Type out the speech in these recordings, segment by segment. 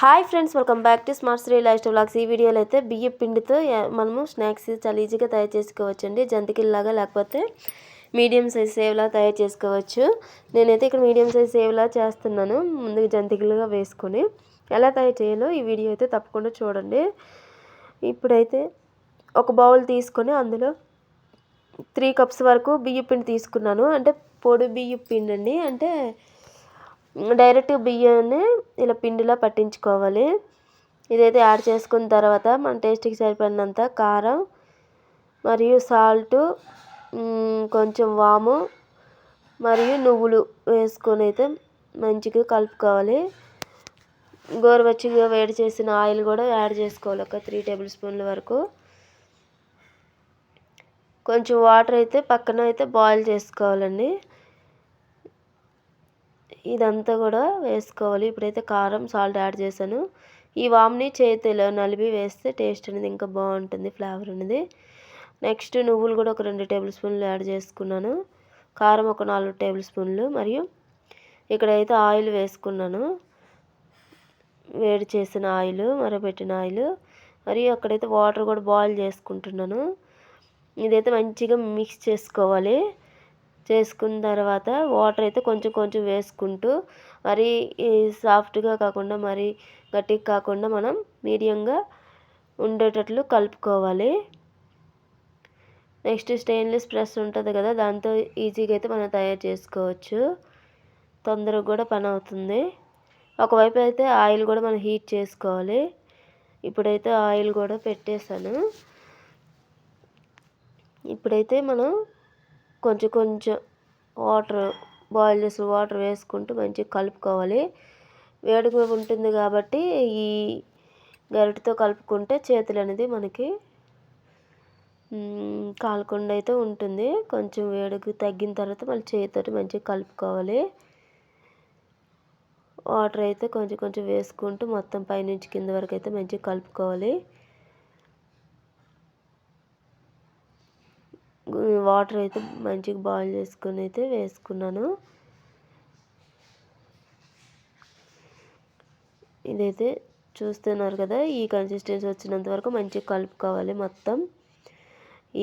Hi friends welcome back to smart Sri life vlogs ఈ వీడియోలో అయితే బియ్య పిండితో మనము స్నాక్స్ చాలా ఈజీగా తయారు చేసుకోవచ్చు అండి జంతికల్లాగా లేకపోతే మీడియం సైజ్ సేవ్లా తయారు చేసుకోవచ్చు. నేనైతే ఇక్కడ మీడియం సైజ్ సేవ్లా చేస్తున్నాను ముందుగా జంతికలుగా వేసుకొని. ఎలా తయారు చేయాలో ఈ వీడియో అయితే తప్పకుండా చూడండి. ఇప్పుడైతే ఒక బౌల్ తీసుకొని అందులో త్రీ కప్స్ వరకు బియ్య పిండి తీసుకున్నాను. అంటే పొడి బియ్య పిండి అండి అంటే డైరెక్ట్ బియ్యాన్ని ఇలా పిండిలా పట్టించుకోవాలి. ఇదైతే యాడ్ చేసుకున్న తర్వాత మన టేస్ట్కి సరిపడినంత కారం మరియు సాల్ట్ కొంచెం వాము మరియు నువ్వులు వేసుకొని అయితే మంచిగా కలుపుకోవాలి. గోరువెచ్చగా వేడి చేసిన ఆయిల్ కూడా యాడ్ చేసుకోవాలి ఒక త్రీ టేబుల్ స్పూన్ల వరకు. కొంచెం వాటర్ అయితే పక్కన అయితే బాయిల్ చేసుకోవాలండి. ఇదంతా కూడా వేసుకోవాలి. ఇప్పుడైతే కారం సాల్ట్ యాడ్ చేశాను. ఈ వామ్ని చేతిలో నలిపి వేస్తే టేస్ట్ అనేది ఇంకా బాగుంటుంది ఫ్లేవర్ అనేది. నెక్స్ట్ నువ్వులు కూడా ఒక రెండు టేబుల్ స్పూన్లు యాడ్ చేసుకున్నాను. కారం ఒక నాలుగు టేబుల్ స్పూన్లు. మరియు ఇక్కడైతే ఆయిల్ వేసుకున్నాను. వేడి చేసిన ఆయిల్ మరపెట్టిన ఆయిల్. మరియు అక్కడైతే వాటర్ కూడా బాయిల్ చేసుకుంటున్నాను. ఇదైతే మంచిగా మిక్స్ చేసుకోవాలి. చేసుకున్న తర్వాత వాటర్ అయితే కొంచెం కొంచెం వేసుకుంటూ మరీ సాఫ్ట్గా కాకుండా మరీ గట్టిగా కాకుండా మనం మీడియంగా ఉండేటట్లు కలుపుకోవాలి. నెక్స్ట్ స్టెయిన్లెస్ ప్రెస్ ఉంటుంది కదా దాంతో ఈజీగా అయితే మనం తయారు చేసుకోవచ్చు. తొందరగా కూడా పని అవుతుంది. ఒకవైపు అయితే ఆయిల్ కూడా మనం హీట్ చేసుకోవాలి. ఇప్పుడైతే ఆయిల్ కూడా పెట్టేశాను. ఇప్పుడైతే మనం కొంచెం కొంచెం వాటర్ బాయిల్ చేసిన వాటర్ వేసుకుంటూ మంచిగా కలుపుకోవాలి. వేడిగా ఉంటుంది కాబట్టి ఈ గరిటతో కలుపుకుంటే చేతులు అనేది మనకి కాలకుండా అయితే ఉంటుంది. కొంచెం వేడికి తగ్గిన తర్వాత మళ్ళీ చేతితో మంచిగా కలుపుకోవాలి. వాటర్ అయితే కొంచెం కొంచెం వేసుకుంటూ మొత్తం పైనుంచి కింద వరకు అయితే మంచిగా కలుపుకోవాలి. వాటర్ అయితే మంచిగా బాయిల్ చేసుకొని అయితే వేసుకున్నాను. ఇదైతే చూస్తున్నారు కదా ఈ కన్సిస్టెన్సీ వచ్చినంత వరకు మంచిగా కలుపుకోవాలి మొత్తం.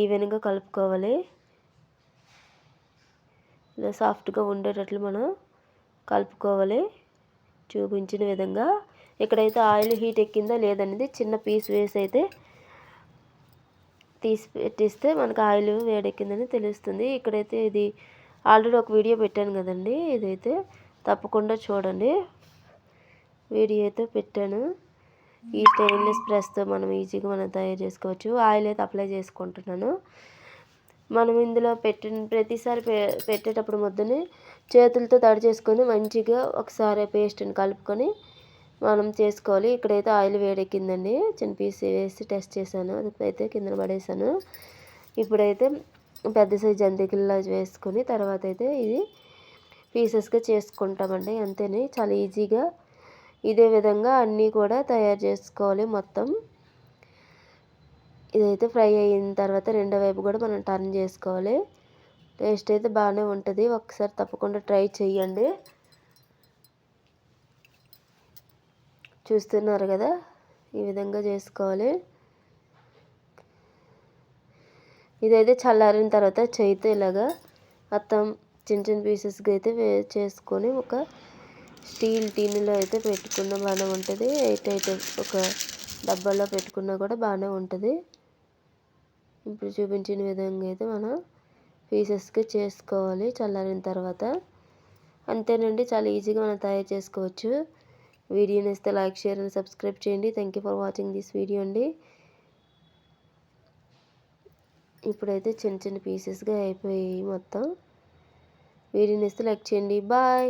ఈవెన్గా కలుపుకోవాలి. ఇలా సాఫ్ట్గా ఉండేటట్లు మనం కలుపుకోవాలి చూపించిన విధంగా. ఇక్కడైతే ఆయిల్ హీట్ ఎక్కిందా లేదనేది చిన్న పీస్ వేసి అయితే తీసి పెట్టిస్తే మనకు ఆయిల్ వేడెక్కిందని తెలుస్తుంది. ఇక్కడైతే ఇది ఆల్రెడీ ఒక వీడియో పెట్టాను కదండి. ఇదైతే తప్పకుండా చూడండి. వీడియో అయితే పెట్టాను. ఈ స్టెయిన్లెస్ ప్రెస్తో మనం ఈజీగా మనం తయారు చేసుకోవచ్చు. ఆయిల్ అయితే అప్లై చేసుకుంటున్నాను. మనం ఇందులో పెట్టిన ప్రతిసారి పెట్టేటప్పుడు ముద్దని చేతులతో తడి చేసుకొని మంచిగా ఒకసారి పేస్ట్ని కలుపుకొని మనం చేసుకోవాలి. ఇక్కడైతే ఆయిల్ వేడెక్కిందండి. చిన్న పీస్ వేసి టెస్ట్ చేశాను. అయితే కింద పడేసాను ఇప్పుడైతే పెద్ద సైజ్ జంతికల్లో వేసుకొని తర్వాత అయితే ఇది పీసెస్గా చేసుకుంటామండి. అంతేనే చాలా ఈజీగా ఇదే విధంగా అన్నీ కూడా తయారు చేసుకోవాలి మొత్తం. ఇదైతే ఫ్రై అయిన తర్వాత రెండో వైపు కూడా మనం టర్న్ చేసుకోవాలి. టేస్ట్ అయితే బాగానే ఉంటుంది. ఒకసారి తప్పకుండా ట్రై చేయండి. చూస్తున్నారు కదా? ఈ విధంగా చేసుకోవాలి. ఇదైతే చల్లారిన తర్వాత చేయితే ఇలాగా మొత్తం చిన్న చిన్న పీసెస్గా అయితే వే చేసుకొని ఒక స్టీల్ టీన్లో అయితే పెట్టుకున్న బాగానే ఉంటుంది. ఎయిట్ ఎయిట్ ఒక డబ్బాలో పెట్టుకున్నా కూడా బాగానే ఉంటుంది. ఇప్పుడు చూపించిన విధంగా అయితే మనం పీసెస్కి చేసుకోవాలి చల్లారిన తర్వాత. అంతేనండి చాలా ఈజీగా మనం తయారు చేసుకోవచ్చు. వీడియోని ఇస్తే లైక్ షేర్ అండ్ సబ్స్క్రైబ్ చేయండి. Thank you for watching this video అండి. ఇప్పుడైతే చిన్న చిన్న పీసెస్గా అయిపోయాయి మొత్తం. వీడియోని ఇస్తే లైక్ చేయండి. బాయ్